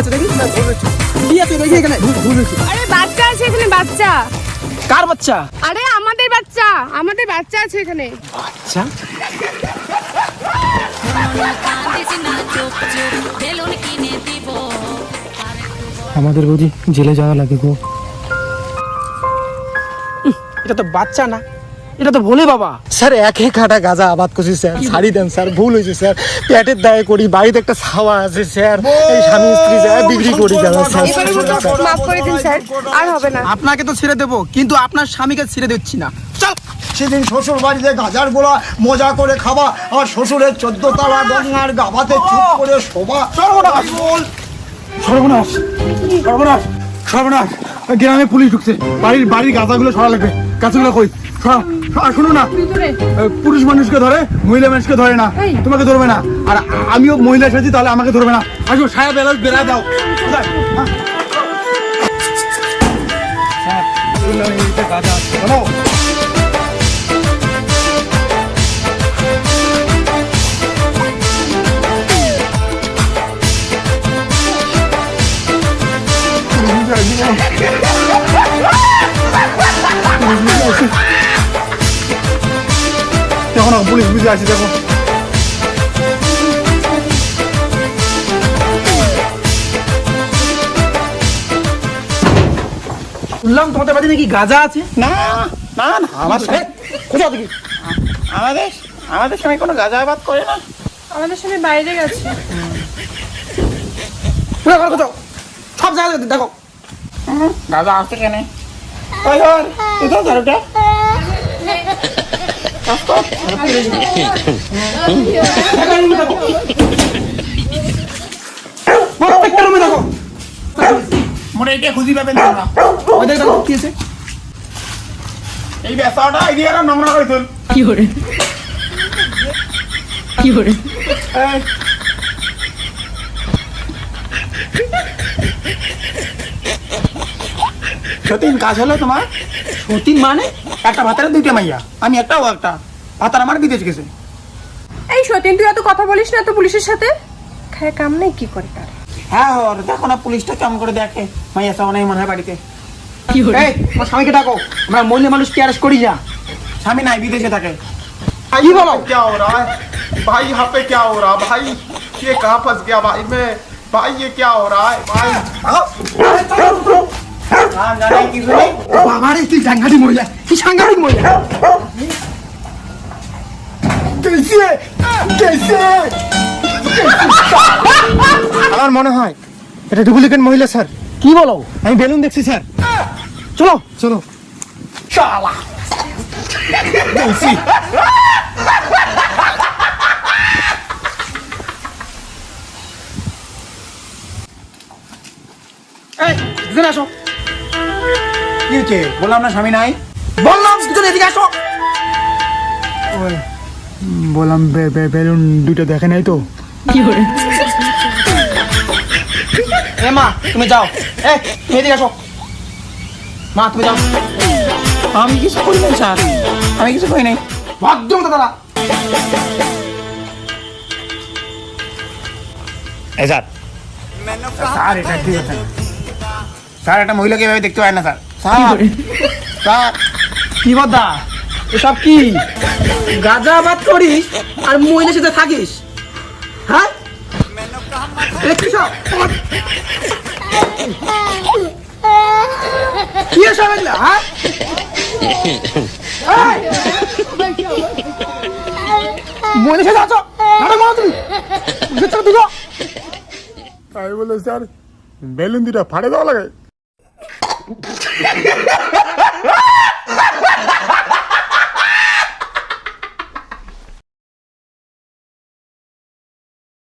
আছে দেখি। কি আছে দেখি এখানে। আরে বাচ্চা আছে এখানে বাচ্চা। কার বাচ্চা? আরে আমাদের বাচ্চা বাচ্চা আছে এখানে। আমাদের বুঝি জেলে যাওয়া লাগে গো। এটা তো বাচ্চা না। এটা তো ভোলে বাবা। স্যার একে কাটা গাঁজা আবাদ করছি স্যার। ছাড়ি দেন স্যার। ভুল হয়েছে স্যার। পেটের দায়ে করি বাড়িতে একটা ছাওয়া আছে স্যার। এই স্বামী স্ত্রী যায় বিক্রি করি গাঁজা স্যার। মাফ করে দিন স্যার। আর হবে না। আপনাকে তো ছেড়ে দেবো কিন্তু আপনার স্বামীকে ছেড়ে দিচ্ছি না। চল। সেদিন শ্বশুর বাড়িতে গাজার গোলা মজা করে খাওয়া আর শ্বশুরের চোদ্দ তলা গঙ্গার গাবাতে চুপ করে শোভা। সর্বনাশ। সর্বনাশ। সর্বনাশ। সর্বনাশ। গ্রামে পুলিশ ঢুকছে। বাড়ির বাড়ির গাছাগুলো সরা লাগবে। গাছগুলো কই? শুনো না। পুরুষ মানুষকে ধরে মহিলা মানুষকে ধরে না। তোমাকে ধরবে না। আর আমিও মহিলা সাজি তাহলে আমাকে ধরবে না। আসো সায়া বেলা বেলা দাও? হ্যাঁ? দেখো না পুলিশ বুঝে আছে দেখো। শুনলাম তোমাদের বাড়ি নাকি গাজা আছে? না না না। আমার সাথে কোথাও দেখি। আমাদের আমাদের সঙ্গে কোনো গাঁজাবাদ করে না। আমাদের সামনে বাইরে গেছে। কোথাও কোথাও সব জায়গায় দেখো। গাঁজা আসছে কেন? ওই কোথাও ঝাড়ুটা। এটা খুঁজি পাবেন দেখো কি আছে? এই নোংরা করে তুল কি করে কি করে সতীন কাজ হলো তোমার সতীন মানে একটা ভাতারে দুইটা মাইয়া আমি একটা ও একটা ভাতার আমার বিদেশ গেছে এই সতীন তুই এত কথা বলিস না তো পুলিশের সাথে খায় কাম নেই কি করে তার হ্যাঁ ওর দেখো না পুলিশটা কেমন করে দেখে মাইয়া সব নাই মনে হয় বাড়িতে কি করে এই তোমার স্বামীকে ডাকো আমরা মহিলা মানুষকে অ্যারেস্ট করি না স্বামী নাই বিদেশে থাকে কি বলো क्या हो रहा है भाई यहाँ पे क्या हो रहा है भाई ये कहाँ फंस गया भाई मैं भाई ये क्या हो रहा है भाई বাবারে সাংঘাতিক মহিলা। কি সাংঘাতিক মহিলা। আমার মনে হয় এটা ডুপ্লিকেট মহিলা স্যার। কি বলো? আমি বেলুন দেখছি স্যার। চলো চলো। এই দুজন আসো। কি হচ্ছে? বললাম না স্বামী নাই? বললাম দুজন এদিকে আসো। ওই বললাম বে- বে- বেলুন দুটো দেখে নাই তো। কি করে? এ মা তুমি যাও। এ তুমি এদিকে আসো। মা তুমি যাও। আমি কিছু করি নাই স্যার। আমি কিছু করি নাই। ভদ্র মতো দাদা এই স্যার। স্যার এটা ঠিক আছে স্যার একটা মহিলাকে এভাবে দেখতে পায় না স্যার। স্যার করে স্যার কি বদা এসব কি? গাজা বাদ করিস আর মহিলার সাথে থাকিস। হ্যাঁ? এ কি এসব এগুলা হ্যাঁ? এই! মহিলার সাথে আছো? নাটক করো তুমি। ভিতরে ঢুকো। আমি বলে স্যার বেলুন দুটা ফাড়ে দেওয়া লাগে। Ha ha ha!